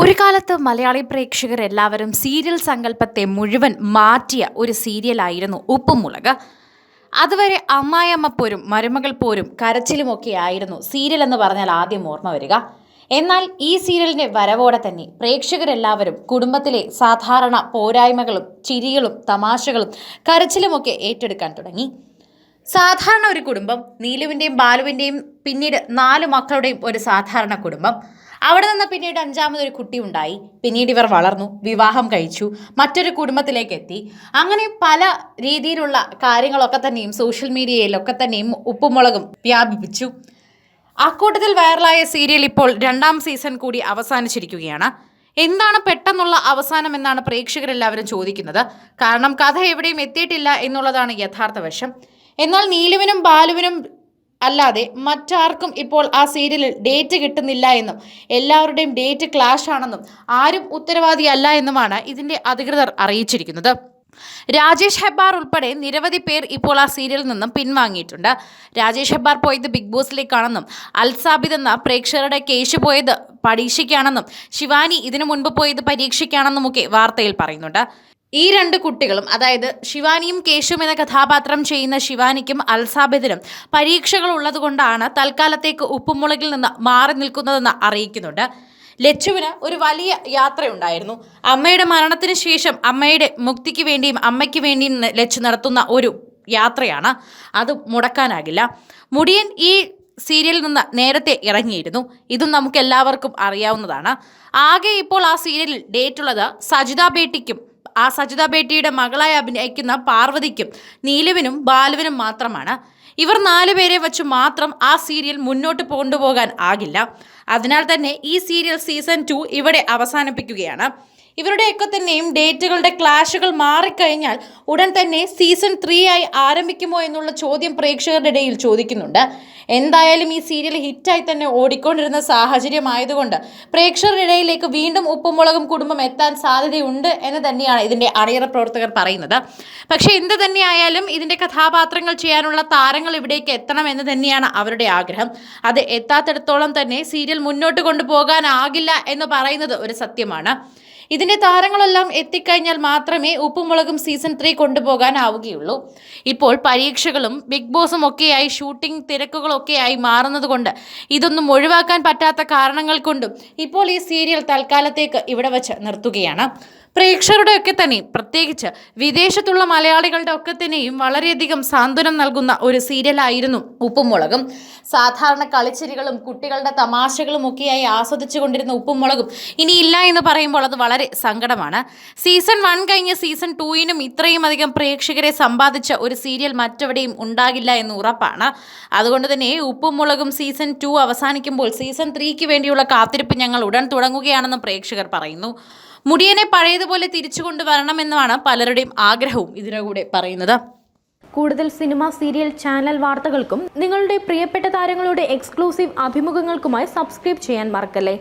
ഒരു കാലത്ത് മലയാളി പ്രേക്ഷകർ എല്ലാവരും സീരിയൽ സങ്കല്പത്തെ മുഴുവൻ മാറ്റിയ ഒരു സീരിയലായിരുന്നു ഉപ്പുമുളക്. അതുവരെ അമ്മായിയമ്മ പോരും മരുമകൾ പോരും കരച്ചിലുമൊക്കെ ആയിരുന്നു സീരിയൽ എന്ന് പറഞ്ഞാൽ ആദ്യം ഓർമ്മ വരിക. എന്നാൽ ഈ സീരിയലിന്റെ വരവോടെ തന്നെ പ്രേക്ഷകരെല്ലാവരും കുടുംബത്തിലെ സാധാരണ പോരായ്മകളും ചിരികളും തമാശകളും കരച്ചിലുമൊക്കെ ഏറ്റെടുക്കാൻ തുടങ്ങി. സാധാരണ ഒരു കുടുംബം നീലുവിന്റെയും ബാലുവിന്റെയും പിന്നീട് നാല് മക്കളുടെയും ഒരു സാധാരണ കുടുംബം. അവിടെ നിന്ന് പിന്നീട് അഞ്ചാമതൊരു കുട്ടി ഉണ്ടായി. പിന്നീട് ഇവർ വളർന്നു വിവാഹം കഴിച്ചു മറ്റൊരു കുടുംബത്തിലേക്ക് എത്തി. അങ്ങനെ പല രീതിയിലുള്ള കാര്യങ്ങളൊക്കെ തന്നെയും സോഷ്യൽ മീഡിയയിലൊക്കെ തന്നെയും ഉപ്പുമുളകും വ്യാപിപ്പിച്ചു. അക്കൂട്ടത്തിൽ വൈറലായ സീരിയൽ ഇപ്പോൾ രണ്ടാം സീസൺ കൂടി അവസാനിച്ചിരിക്കുകയാണ്. എന്താണ് പെട്ടെന്നുള്ള അവസാനം എന്നാണ് പ്രേക്ഷകരെല്ലാവരും ചോദിക്കുന്നത്. കാരണം കഥ എവിടെയും എത്തിയിട്ടില്ല എന്നുള്ളതാണ് യഥാർത്ഥ വശം. എന്നാൽ നീലുവിനും ബാലുവിനും അല്ലാതെ മറ്റാർക്കും ഇപ്പോൾ ആ സീരിയലിൽ ഡേറ്റ് കിട്ടുന്നില്ല എന്നും എല്ലാവരുടെയും ഡേറ്റ് ക്ലാഷ് ആണെന്നും ആരും ഉത്തരവാദിയല്ല എന്നുമാണ് ഇതിന്റെ അധികൃതർ അറിയിച്ചിരിക്കുന്നത്. രാജേഷ് ഹെബ്ബാർ ഉൾപ്പെടെ നിരവധി പേർ ഇപ്പോൾ ആ സീരിയലിൽ നിന്നും പിൻവാങ്ങിയിട്ടുണ്ട്. രാജേഷ് ഹെബ്ബാർ പോയത് ബിഗ് ബോസിലേക്കാണെന്നും അൽസാബിദ് എന്ന പ്രേക്ഷകരുടെ കേശ് പോയത് പരീക്ഷയ്ക്കാണെന്നും ശിവാനി ഇതിനു മുൻപ് പോയത് പരീക്ഷയ്ക്കാണെന്നുമൊക്കെ വാർത്തയിൽ പറയുന്നുണ്ട്. ഈ രണ്ട് കുട്ടികളും അതായത് ശിവാനിയും കേശുവും എന്ന കഥാപാത്രം ചെയ്യുന്ന ശിവാനിക്കും അൽസാബിദിനും പരീക്ഷകൾ ഉള്ളതുകൊണ്ടാണ് തൽക്കാലത്തേക്ക് ഉപ്പുമുളകിൽ നിന്ന് മാറി നിൽക്കുന്നതെന്ന് അറിയിക്കുന്നുണ്ട്. ലച്ചുവിന് ഒരു വലിയ യാത്രയുണ്ടായിരുന്നു. അമ്മയുടെ മരണത്തിന് ശേഷം അമ്മയുടെ മുക്തിക്ക് വേണ്ടിയും അമ്മയ്ക്ക് വേണ്ടിയും ലച്ചു നടത്തുന്ന ഒരു യാത്രയാണ്. അത് മുടക്കാനാകില്ല. മുടിയൻ ഈ സീരിയലിൽ നിന്ന് നേരത്തെ ഇറങ്ങിയിരുന്നു. ഇതും നമുക്ക് എല്ലാവർക്കും അറിയാവുന്നതാണ്. ആകെ ഇപ്പോൾ ആ സീരിയലിൽ ഡേറ്റ് ഉള്ളത് സജിത ബേട്ടിക്കും ആ സജിത ബേട്ടിയുടെ മകളായി അഭിനയിക്കുന്ന പാർവതിക്കും നീലുവിനും ബാലുവിനും മാത്രമാണ്. ഇവർ നാലുപേരെ വെച്ച് മാത്രം ആ സീരിയൽ മുന്നോട്ട് കൊണ്ടുപോകാൻ ആകില്ല. അതിനാൽ തന്നെ ഈ സീരിയൽ സീസൺ ടു ഇവിടെ അവസാനിപ്പിക്കുകയാണ്. ഇവരുടെയൊക്കെ തന്നെയും ഡേറ്റുകളുടെ ക്ലാഷുകൾ മാറിക്കഴിഞ്ഞാൽ ഉടൻ തന്നെ സീസൺ ത്രീ ആയി ആരംഭിക്കുമോ എന്നുള്ള ചോദ്യം പ്രേക്ഷകരുടെ ഇടയിൽ ചോദിക്കുന്നുണ്ട്. എന്തായാലും ഈ സീരിയൽ ഹിറ്റായി തന്നെ ഓടിക്കൊണ്ടിരുന്ന സാഹചര്യമായതുകൊണ്ട് പ്രേക്ഷകരുടെ ഇടയിലേക്ക് വീണ്ടും ഉപ്പുമുളകും കുടുംബം എത്താൻ സാധ്യതയുണ്ട് എന്ന് തന്നെയാണ് ഇതിന്റെ അണിയറ പ്രവർത്തകർ പറയുന്നത്. പക്ഷേ എന്ത് തന്നെയായാലും ഇതിന്റെ കഥാപാത്രങ്ങൾ ചെയ്യാനുള്ള താരങ്ങൾ ഇവിടേക്ക് എത്തണം എന്ന് തന്നെയാണ് അവരുടെ ആഗ്രഹം. അത് എത്താത്തിടത്തോളം തന്നെ സീരിയൽ മുന്നോട്ട് കൊണ്ടുപോകാനാകില്ല എന്ന് പറയുന്നത് ഒരു സത്യമാണ്. ഇതിന്റെ താരങ്ങളെല്ലാം എത്തിക്കഴിഞ്ഞാൽ മാത്രമേ ഉപ്പുമുളകും സീസൺ ത്രീ കൊണ്ടുപോകാനാവുകയുള്ളൂ. ഇപ്പോൾ പരീക്ഷകളും ബിഗ് ബോസും ഒക്കെയായി ഷൂട്ടിംഗ് തിരക്കുകളൊക്കെയായി മാറുന്നതുകൊണ്ട് ഇതൊന്നും ഒഴിവാക്കാൻ പറ്റാത്ത കാരണങ്ങൾ കൊണ്ടും ഇപ്പോൾ ഈ സീരിയൽ തൽക്കാലത്തേക്ക് ഇവിടെ വച്ച് നിർത്തുകയാണ്. പ്രേക്ഷകരുടെ ഒക്കെ തന്നെ പ്രത്യേകിച്ച് വിദേശത്തുള്ള മലയാളികളുടെ ഒക്കെ തന്നെയും വളരെയധികം സാന്ത്വനം നൽകുന്ന ഒരു സീരിയലായിരുന്നു ഉപ്പുമുളകും. സാധാരണ കളിച്ചിരികളും കുട്ടികളുടെ തമാശകളും ഒക്കെയായി ആസ്വദിച്ചു കൊണ്ടിരുന്ന ഉപ്പുമുളകും ഇനി ഇല്ല എന്ന് പറയുമ്പോൾ അത് വളരെ സങ്കടമാണ്. സീസൺ വൺ കഴിഞ്ഞ് സീസൺ ടൂവിനും ഇത്രയും അധികം പ്രേക്ഷകരെ സമ്പാദിച്ച ഒരു സീരിയൽ മറ്റെവിടെയും ഉണ്ടാകില്ല എന്ന് ഉറപ്പാണ്. അതുകൊണ്ട് തന്നെ ഉപ്പുമുളകും സീസൺ ടു അവസാനിക്കുമ്പോൾ സീസൺ ത്രീക്ക് വേണ്ടിയുള്ള കാത്തിരിപ്പ് ഞങ്ങൾ ഉടൻ തുടങ്ങുകയാണെന്ന് പ്രേക്ഷകർ പറയുന്നു. മുടിയനെ പഴയതുപോലെ തിരിച്ചു കൊണ്ടുവരണമെന്നാണ് പലരുടെയും ആഗ്രഹവും ഇതിനുകൂടെ പറയുന്നത്. കൂടുതൽ സിനിമ സീരിയൽ ചാനൽ വാർത്തകൾക്കും നിങ്ങളുടെ പ്രിയപ്പെട്ട താരങ്ങളുടെ എക്സ്ക്ലൂസീവ് അഭിമുഖങ്ങൾക്കുമായി സബ്സ്ക്രൈബ് ചെയ്യാൻ മറക്കല്ലേ?